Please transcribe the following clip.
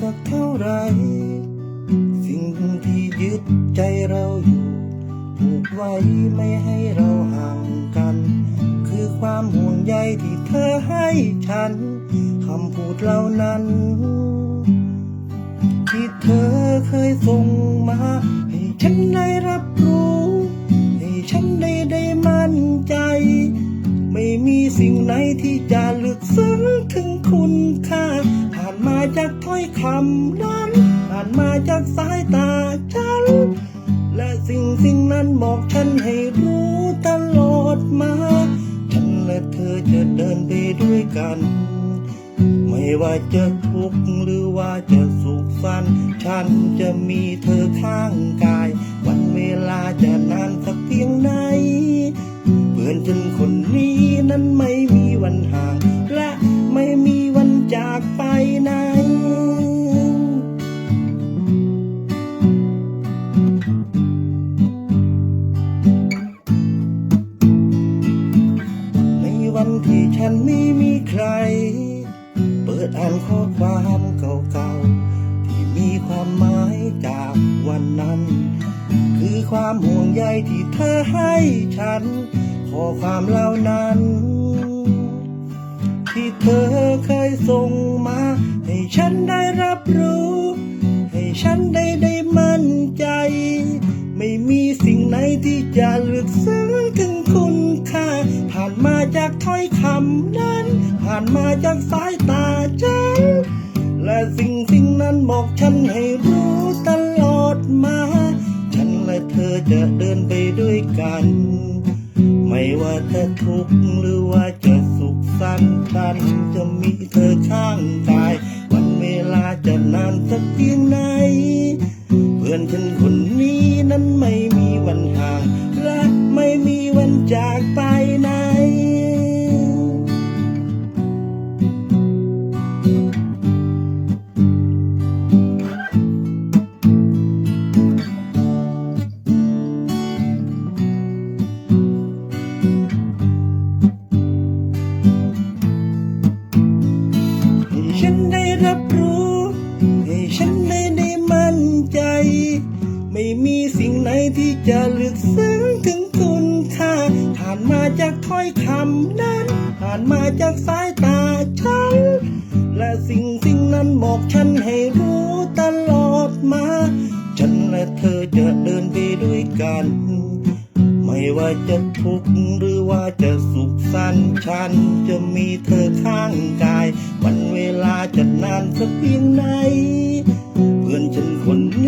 สักเท่าไร สิ่งที่ยึดใจเราอยู่ผูกไว้ไม่ให้เราห่างกัน คือความห่วงใยที่เธอให้ฉันคำพูดเหล่านั้น ที่เธอเคยส่งมา ให้ฉันได้รับรู้ ให้ฉันได้ได้มั่นใจ ไม่มีสิ่งไหนที่จะลึกซึ้งถึงคุณค่า คำนั้นผ่านมาจากสายตาฉัน และสิ่งสิ่งนั้นบอกฉันให้รู้ตลอดมา ฉันและเธอจะเดินไปด้วยกัน ไม่ว่าจะทุกข์หรือว่าจะสุขสันต์ฉันจะมีเธอข้างกาย วันเวลาจะนานสักเพียงไหน เพื่อนฉันคนนี้นั้นันไม่มีใคร เปิดอ่านข้อความเก่าๆ ที่มีความหมายจากวันนั้น คือความห่วงใยที่เธอให้ฉัน ข้อความเหล่านั้น ที่เธอเคยส่งมา ให้ฉันได้รับรู้ ให้ฉันได้ได้มั่นใจ ไม่มีสิ่งไหนที่จะลึกซึ้งถึง ค่า ผ่านมาจากถ้อยคำนั้น ผ่านมาจากสายตาฉัน และสิ่งสิ่งนั้นบอกฉันให้รู้ตลอดมา ฉันและเธอจะเดินไปด้วยกัน ไม่ว่าจะทุกข์หรือว่าจะสุขสันต์ฉันจะมีเธอข้างกาย วันเวลาจะนานสักเพียงไหนเพื่อนฉันคน ไม่มีสิ่งไหนที่จะลึกซึ้งถึงคุณค่าผ่านมาจากถ้อยคำนั้น ผ่านมาจากสายตาฉัน และสิ่งสิ่งนั้นบอกฉันให้รู้ตลอดมา ฉันและเธอจะเดินไปด้วยกัน ไม่ว่าจะทุกข์หรือว่าจะสุขสันต์ฉันจะมีเธอข้างกาย วันเวลาจะนานสักเพียงไหน เพื่อนฉันคนนี้